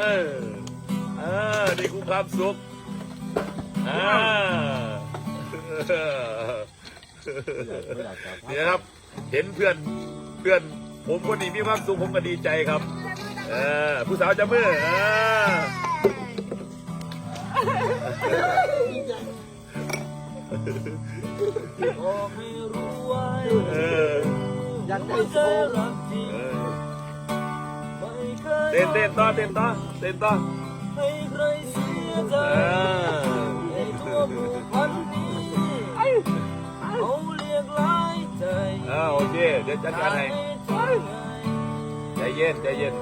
อ เออ นี่คือความสุขอ่านี่นะครับ เห็นเพื่อน เพื่อน ผมคนนี้มีความสุขผมก็ดีใจครับ เออ ผู้สาวจะมืออ่าบอกให้รู้ไว้เอออยากได้ไม่โชเค ต้นเต้นต่อเต้นต่อเต้นต่อให้ใครเสียใจเออให้ตัวผูกพันนี้เขาเรียกหลายใจอ่าโอเคเดี๋ยวจัดการให้ใจใจเย็นใจเย็น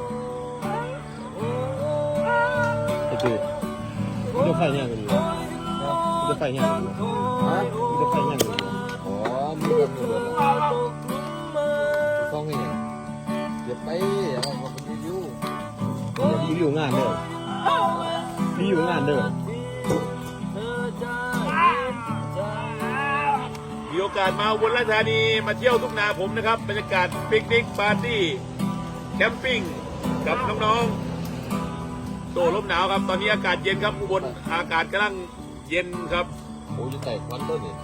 ไอ้จืดมันจะไฟเนี่ยกันอยู่มันจะไฟเนี่ยกันอยู่ฮะมันจะไฟเนี่ยกันอยู่อ๋อมีกันอยู่เลยต้องไงเนี่ยเดี๋ยวไป รีวิวงานเด้อรีวิวงานเด้อมีโอกาสมาอุบลราชธานีมาเที่ยวทุ่งนาผมนะครับ บรรยากาศปิกนิกปาร์ตี้แคมปิ้งกับน้องๆโตลมหนาวครับ ตอนนี้อากาศเย็นครับอุบลอากาศกำลังเย็นครับโอ้จะแตกควันต้นนี่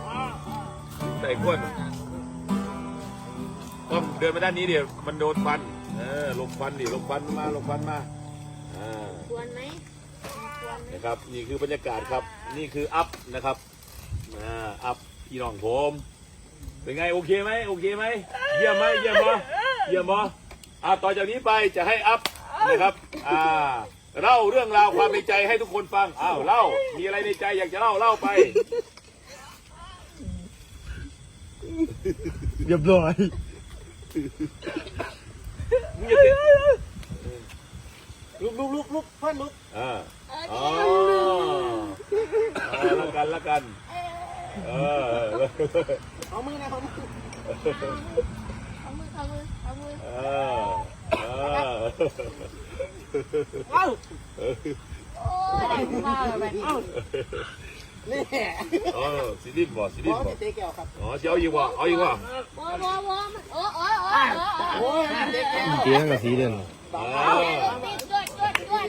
ใส่ขวดต้องเดินมาด้านนี้เดี๋ยวมันโดนฟันเออหลบฟันดิหลบฟันมาหลบฟันมา อ่าควรไหมควรไหมนะครับนี่คือบรรยากาศครับนี่คืออัพนะครับอ่าอัพพี่น้องผมเป็นไงโอเคไหมโอเคไหมเยี่ยมไหมเยี่ยมบ่เยี่ยมบ่อ่าต่อจากนี้ไปจะให้อัพนะครับอ่าเล่าเรื่องราวความในใจให้ทุกคนฟังอ้าวเล่ามีอะไรในใจอยากจะเล่าเล่าไป เรียบร้อย มึงอย่าติด ลุกลุกลุกลุกพันลุกอ่าเอออ๋อเดี๋ยวเออละกันละกันเออเอามือนะเอามือเอามือเอามือเอามือเออเออเอ้าโอ้ยได้กูมาแล้วไปเอ้านี่เออสิรินบ่สิริบนอบ่สเตะแก้วครับอ๋อจะเอาอีกบ่เอาอีกบ่วอวอวอมันโอ้โอ้โอ้โอ้โอ้ยเตะแก้วเตี้ยงกับสีเด่นอ่า ติดด้วยด้วยด้วย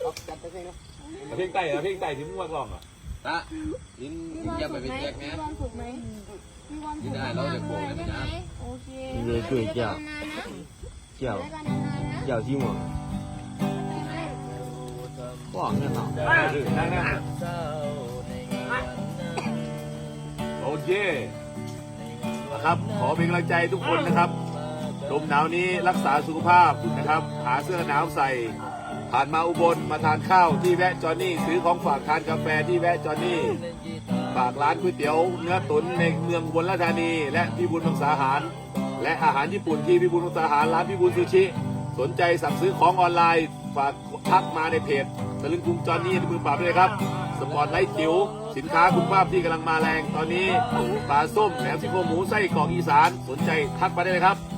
เอาจัดไปเลยเพลงใต้นะเพลงใต้ที่มึงว่าร้องอะตะยินมียินความอย่าไปเป็นแยกมีความสุขไหมมีความสุขได้เราจะโกงได้ได้ไหไหมมโอเคเดี๋ยวช่วยเจ้านานๆนะเกี่ยวเกี่ยวที่หมวกว่างเนี่ยเนาะได้ได้ได้ได้เศร้าในงานนั้นโอเคนะครับ ขอเป็นกำลังใจทุกคนนะครับ ลมหนาวนี้รักษาสุขภาพนะครับ หาเสื้อหนาวใส่ ผ่านมาอุบลมาทานข้าวที่แวะจอนนี่ซื้อของฝากทานกาแฟที่แวะจอนนี่ฝากร้านก๋วยเตี๋ยวเนื้อตุ๋นในเมืองอุบลราชธานี และพี่บุญมังสาหาร และอาหารญี่ปุ่นที่พี่บุญมังสาหารร้านพี่บุญซูชิสนใจสั่งซื้อของออนไลน์ ฝากทักมาในเพจตะลึงกรุงจอนนี่ในมือปราบเลยครับสปอร์ตไลท์จิ๋วสินค้าคุณภาพที่กำลังมาแรง ตอนนี้ปลาส้มแหนมซี่โครงหมูไส้กรอกอีสานสนใจทักมาได้เลยครับ